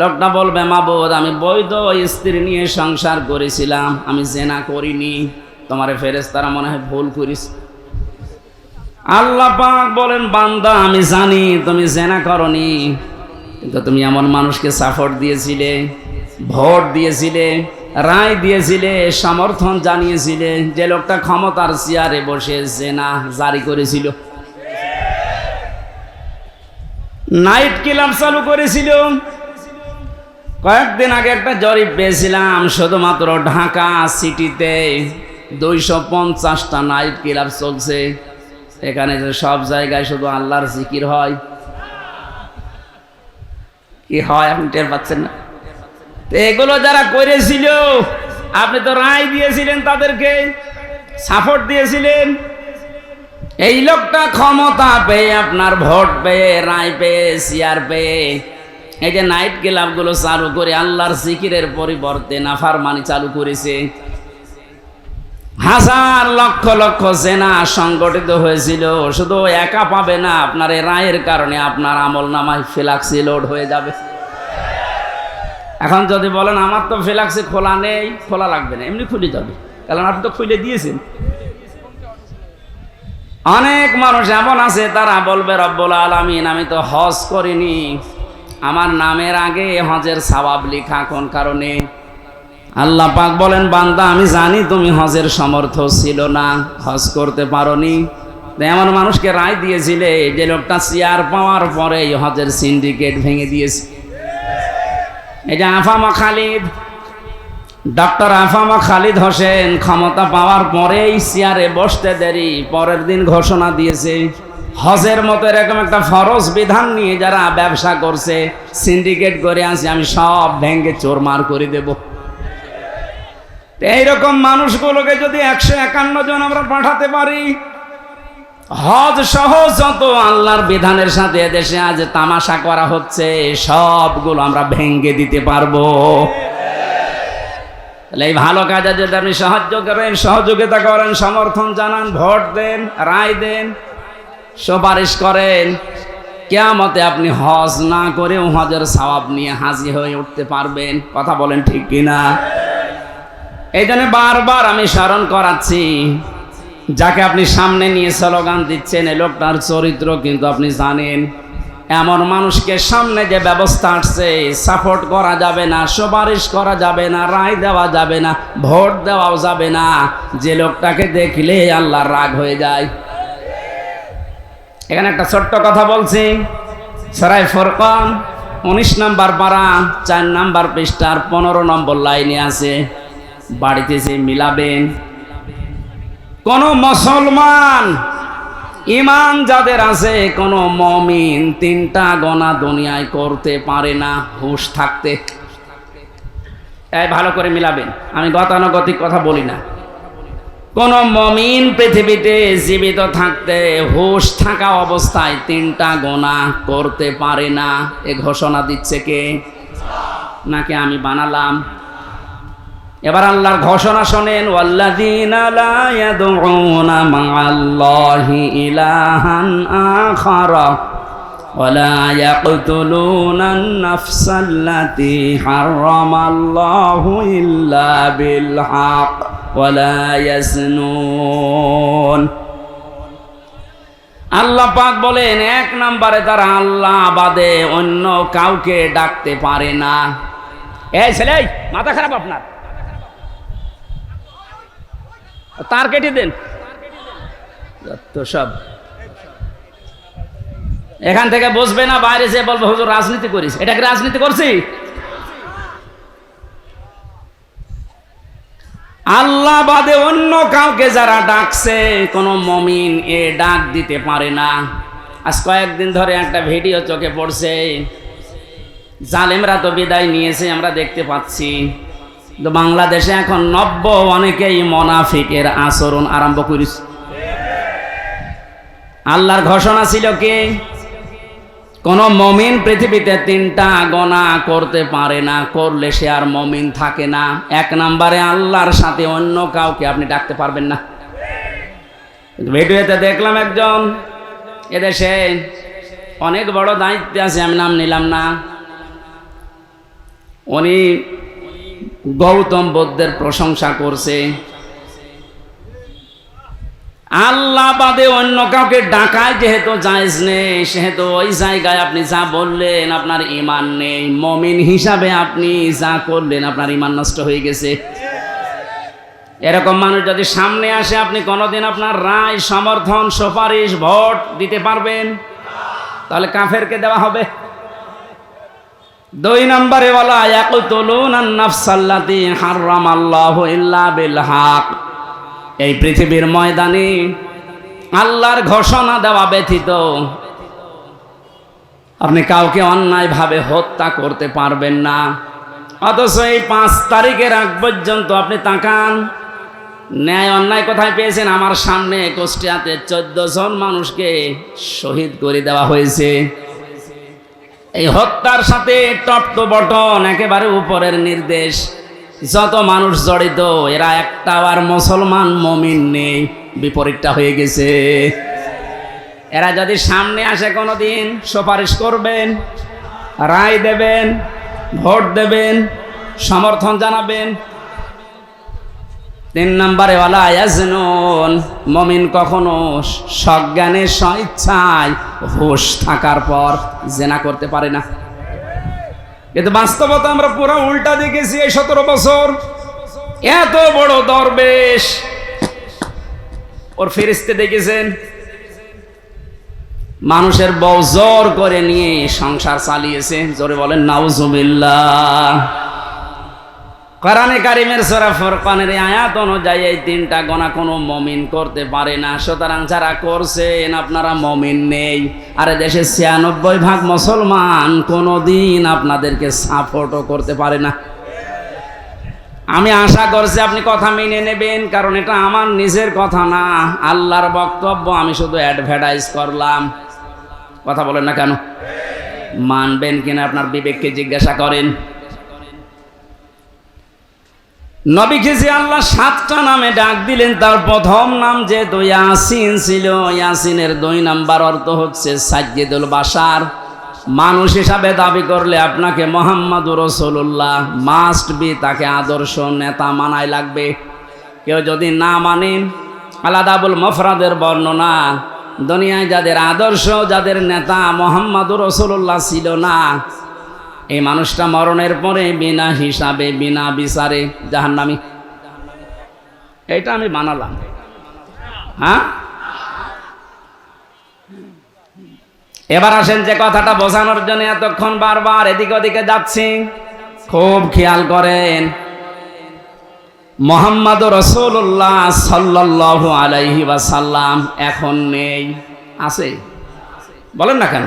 লোকটা বলবে মাবুদ আমি বৈধ স্ত্রী নিয়ে সংসার করেছিলাম। আমি জেনা করিনি। তোমার ফেরেস তারা মনে হয় ভুল করিস আল্লাহ পাক বলেন, বান্দা, আমি জানি তুমি জেনা করনি, কিন্তু তুমি এমন মানুষকে সাপোর্ট দিয়েছিলে, ভোট দিয়েছিলে, রায় দিয়েছিলে, সমর্থন জানিয়েছিলে যে লোকটা ক্ষমতার চেয়ারে বসে জেনা জারি করেছিল। নাইট ক্লাব চালু করেছিল। কয়েকদিন আগে একটা জরিপ পেয়েছিলাম, শুধুমাত্র ঢাকা সিটিতে দুইশো পঞ্চাশটা নাইট ক্লাব চলছে। এখানে যে সব জায়গায় শুধু আল্লাহর জিকির হয়। কি হয় আপনি টের পাচ্ছেন না? এগুলো যারা করেছিল, আপনি তো রায় দিয়েছিলেন তাদেরকে সাপোর্ট দিয়েছিলেন। এই লোকটা ক্ষমতা পেয়ে, আপনার ভোট পেয়ে, রায় পেয়ে চেয়ার পেয়ে এই যে নাইট ক্লাবগুলো চালু করে আল্লাহর জিকিরের পরিবর্তে নাফার মানি চালু করেছে। হাজার লক্ষ লক্ষ সেনা সংগঠিত হয়েছিল, শুধু একা পাবে না, আপনার এই রায়ের কারণে আপনার আমল নামায় ফিলাক্সি লোড হয়ে যাবে। এখন যদি বলেন, আমার তো ফিলাক্সি খোলা নেই, খোলা লাগবে না। এমনি খুলে যাবে। কারণ আপনি তো খুলে দিয়েছেন। অনেক মানুষ এমন আছে, তারা বলবে, রব্বুল আলমিন, আমি তো হজ করিনি। আমার নামের আগে এ হজের সবাব লিখা কোন কারণে? আল্লাহ পাক বলেন, বান্দা, আমি জানি তুমি হজের সমর্থ ছিল না, হজ করতে পারোনি। তাই এমন মানুষকে রায় দিয়েছিলে, যে লোকটা চেয়ার পাওয়ার পরে হজের সিন্ডিকেট ভেঙে দিয়েছে। এই যে আফামা খালিদ ডক্টর আফামা খালিদ হোসেন ক্ষমতা পাওয়ার পরেই চেয়ারে বসতে দেরি, পরের দিন ঘোষণা দিয়েছে। হজের মতো এরকম একটা ফরজ বিধান নিয়ে যারা ব্যবসা করছে সিন্ডিকেট করে আছে আমি সব ভেঙ্গে চোরমার করে দেব। এইরকম মানুষগুলোকে যদি একশো একান্ন জন আমরা পাঠাতে পারি, হজ সহ যত আল্লাহর বিধানের সাথে দেশে আজ তামাশা করা হচ্ছে, সবগুলো আমরা ভেঙ্গে দিতে পারব। তাহলে এই ভালো কাজে যদি আপনি সাহায্য করেন, সহযোগিতা করেন, সমর্থন জানান, ভোট দেন, রায় দেন সুপারিশ করেন, কেয়ামতে আপনি হজ না করেও হজের সওয়াব নিয়ে হাজির হয়ে উঠতে পারবেন। কথা বলেন ঠিক কিনা? এই জন্য বারবার আমি স্মরণ করাচ্ছি, যাকে আপনি সামনে নিয়ে স্লোগান দিচ্ছেন, এই লোকটার চরিত্র কিন্তু আপনি জানেন। এমন মানুষকে সামনে যে ব্যবস্থা আসছে, সাপোর্ট করা যাবে না, সুপারিশ করা যাবে না, রায় দেওয়া যাবে না, ভোট দেওয়াও যাবে না। যে লোকটাকে দেখলে আল্লাহর রাগ হয়ে যায়। এখানে একটা ছোট্ট কথা বলছি। সরাই ফরকন উনিশ নাম্বার পাড়া চার নাম্বার পৃষ্ঠার পনেরো নম্বর লাইনে আছে। বাড়িতে যে মিলাবেন কোন মুসলমান ইমান যাদের আছে, কোন মমিন তিনটা গণা দুনিয়ায় করতে পারে না, হুশ থাকতে। এই ভালো করে মিলাবেন। আমি গতানুগতিক কথা বলি না। কোন মমিন পৃথিবীতে জীবিত থাকতে হুশ থাকা অবস্থায় তিনটা গোনা করতে পারে না। এ ঘোষণা দিচ্ছে কে? নাকি আমি বানালাম? এবার আল্লাহর ঘোষণা শোনেন, ওয়াল্লাযীনা আল্লাহ পাক বলেন, এক নম্বরে তারা আল্লাহ বাদে অন্য কাউকে ডাকতে পারে না। এই ছেলে, মাথা খারাপ আপনার। তার কেটে দেন। তো সব। এখান থেকে বসবে না, বাইরে যে বলব, হুজুর, রাজনীতি করিস। এটাকে রাজনীতি করছি? আল্লাহ বাদে অন্য কাউকে যারা ডাকছে, কোনো মমিন এ ডাক দিতে পারে না। আজ কয়েকদিন ধরে একটা ভিডিও চোখে পড়ছে। জালেমরা তো বিদায় নিয়েছে, আমরা দেখতে পাচ্ছি। কিন্তু বাংলাদেশে এখন নব্য অনেকেই মনাফিকের আচরণ আরম্ভ করিস আল্লাহর ঘোষণা ছিল কি? কোন মমিন পৃথিবীতে তিনটা গণা করতে পারে না, করলে সে আর মমিন থাকে না। এক নম্বরে আল্লাহর সাথে অন্য কাউকে আপনি ডাকতে পারবেন না। ভিডিওতে দেখলাম একজন, এদেশে অনেক বড় দায়িত্বে আছে, আমি নাম নিলাম না। উনি গৌতম বুদ্ধের প্রশংসা করছে। আল্লাহ বাদে অন্য কাউকে ডাকায় যেহেতু জায়েজ নেই, সেহেতু ওই জায়গায় আপনি যা বললেন আপনার ইমান নেই। মমিন হিসাবে আপনি যা করলেন আপনার ইমান নষ্ট হয়ে গেছে। এরকম মানুষ যদি সামনে আসে, আপনি কোনোদিন আপনার রায়, সমর্থন, সুপারিশ, ভোট দিতে পারবেন? তাহলে কাফেরকে দেওয়া হবে। দুই নম্বরে বলা হারামাল্লাহু ইল্লা বিল হক। এই পৃথিবীর ময়দানে আল্লাহর ঘোষণা দেওয়া ব্যতীত আপনি কাউকে অন্যায়ভাবে হত্যা করতে পারবেন না। অথচ এই পাঁচ তারিখের আগ পর্যন্ত আপনি তাকান, ন্যায় অন্যায় কোথায় পেয়েছেন, আমার সামনে কুষ্টিয়াতে চোদ্দ জন মানুষকে শহীদ করে দেওয়া হয়েছে। এই হত্যার সাথে টপ টু বটন, একেবারে উপরের নির্দেশ। যত মানুষ জড়িত, এরা একটা আর মুসলমান মমিন নেই। বিপরীতটা হয়ে গেছে। এরা যদি সামনে আসে কোনো দিন সুপারিশ করবেন, রায় দেবেন, ভোট দেবেন, সমর্থন জানাবেন। তিন নম্বরে, ওয়ালা ইয়াজনুন মমিন কখনো সজ্ঞানে স্বেচ্ছায় হুশ থাকার পর জেনা করতে পারে না। কিন্তু বাস্তবতা আমরা পুরো উল্টা দেখেছি এই সতেরো বছর। এত বড় দরবেশ। ওর ফেরিস্তে দেখেছেন? মানুষের বউ জোর করে নিয়ে সংসার চালিয়েছে। জোরে বলেন, নাউজুবিল্লাহ। কোরআনে কারিমের সূরা ফুরকানের আয়াত অনুযায়ী এই তিনটা গোনা কোনো মমিন করতে পারে না। সুতরাং যারা করছেন, আপনারা মমিন নেই। আর দেশে ছিয়ানব্বই ভাগ মুসলমান কোনোদিন আপনাদেরকে সাপোর্টও করতে পারে না। আমি আশা করছি আপনি কথা মেনে নেবেন, কারণ এটা আমার নিজের কথা না। আল্লাহর বক্তব্য আমি শুধু অ্যাডভার্টাইজ করলাম। কথা বলেন না কেন? মানবেন কিনা আপনার বিবেককে জিজ্ঞাসা করেন। নবীকে যে আল্লাহ সাতটা নামে ডাক দিলেন, তার প্রথম নাম যে ইয়াসিন ছিল, ইয়াসিনের দুই নাম্বার অর্থ হচ্ছে সাজ্জেদুল বাসার মানুষ হিসাবে দাবি করলে আপনাকে মোহাম্মদ রসুল্লাহ মাস্ট বি তাকে আদর্শ নেতা মানায় লাগবে। কেউ যদি না মানেন আলাদাবুল মফরাদের বর্ণনা, দুনিয়ায় যাদের আদর্শ, যাদের নেতা মোহাম্মদ রসুল্লাহ ছিল না এই মানুষটা মরণের পরে বিনা হিসাবে, বিনা বিচারে জাহান্নামি। এটা আমি বানালাম। হ্যাঁ? এবার আসেন যে কথাটা বোঝানোর জন্য এতক্ষণ বারবার এদিকে ওদিকে যাচ্ছি। খুব খেয়াল করেন মোহাম্মদ রসুল্লাহ সাল্লাহ আলাইহি সাল্লাম এখন নেই। আছে? বলেন না কেন?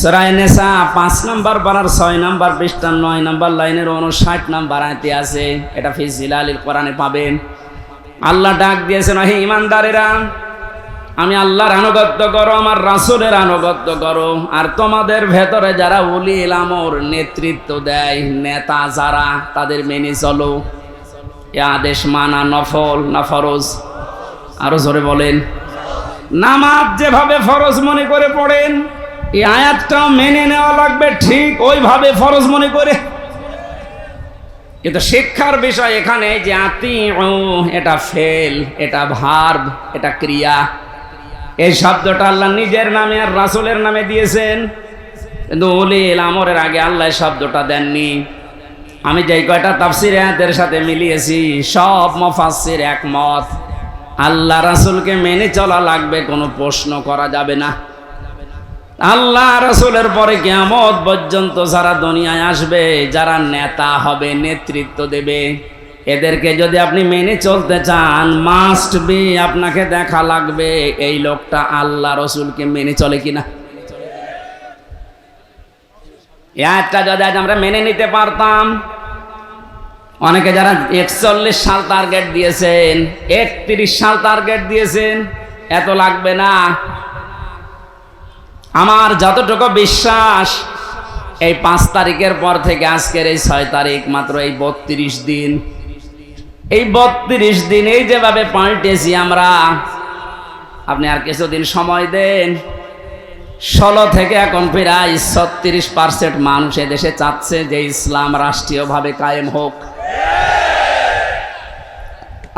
সরাই নেশা, পাঁচ নাম্বার পাড়ার ছয় নাম্বার পৃষ্ঠা নয় নাম্বার লাইনের উনষাট নাম্বার আয়তে আছে। এটা ফিজিলালিল কোরআনে পাবেন। আল্লাহ ডাক দিয়েছেন হে ইমানদারেরা, আমি আল্লাহর আনুগত্য করো, আমার রাসুলের আনুগত্য করো। আর তোমাদের ভেতরে যারা উলি আমর নেতৃত্ব দেয়, নেতা যারা, তাদের মেনে চলো। এ আদেশ মানা নফল, না ফরজ? আরও জোরে বলেন। নামাজ যেভাবে ফরজ মনে করে পড়েন এই আয়াতটাও মেনে নেওয়া লাগবে ঠিক ওইভাবে ফরজ মনে করে। কিন্তু শিক্ষার বিষয় এখানে যে আতি এটা ফেল, এটা ভার্ব, এটা ক্রিয়া। এই শব্দটা আল্লাহ নিজের নামে আর রাসুলের নামে দিয়েছেন। কিন্তু উলিল আমরের আগে আল্লাহ শব্দটা দেননি। আমি যেই কয়টা তাফসির আয়াতের সাথে মিলিয়েছি, সব মফাসির একমত। আল্লাহ রাসুলকে মেনে চলা লাগবে, কোনো প্রশ্ন করা যাবে না। আল্লাহ রাসুলের পরে কেমন পর্যন্ত যারা দুনিয়ায় আসবে, যারা নেতা হবে, নেতৃত্ব দেবে। এদেরকে যদি আপনি মেনে চলতে চান মাস্ট বি আপনাকে দেখা লাগবে, এই লোকটা আল্লাহ রসুলকে মেনে চলে কিনা। একটা যদি আজ আমরা মেনে নিতে পারতাম, অনেকে যারা একচল্লিশ সাল টার্গেট দিয়েছেন, একত্রিশ সাল টার্গেট দিয়েছেন, এত লাগবে না। আমার যতটুকু বিশ্বাস, এই পাঁচ তারিখের পর থেকে আজকের এই ছয় তারিখ মাত্র এই বত্রিশ দিন। এই বত্রিশ দিন এই যেভাবে পাল্টেছি আমরা, আপনি আর কিছুদিন সময় দেন। ষোলো থেকে এখন প্রায় ছত্রিশ পার্সেন্ট মানুষ দেশে চাচ্ছে যে ইসলাম রাষ্ট্রীয়ভাবে কায়েম হোক।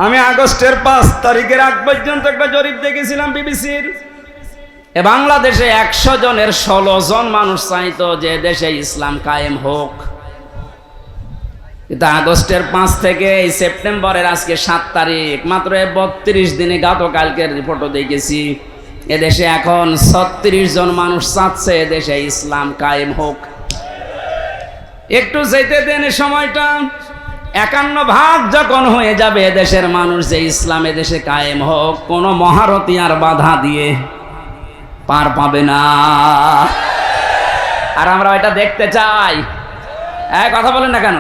আমি আগস্টের পাঁচ তারিখের আগ পর্যন্ত একটা জরিপ দেখেছিলাম বিবিসির। এ বাংলাদেশে একশো জনের ষোলো জন মানুষ চাইতো যে দেশে ইসলাম কায়েম হোক। কিন্তু আগস্টের পাঁচ থেকে এই সেপ্টেম্বরের আজকে সাত তারিখ, মাত্র বত্রিশ দিনে গতকালকের রিপোর্টও দেখেছি এদেশে এখন ছত্রিশ জন মানুষ চাচ্ছে এদেশে ইসলাম কায়েম হোক। একটু যেতে দেন সময়টা, একান্ন ভাগ যখন হয়ে যাবে এদেশের মানুষ যে ইসলাম এদেশে কায়েম হোক, কোনো মহারতি আর বাধা দিয়ে পার পাবে না। আর আমরা এটা দেখতে চাই। হ্যাঁ কথা বলেন না কেন?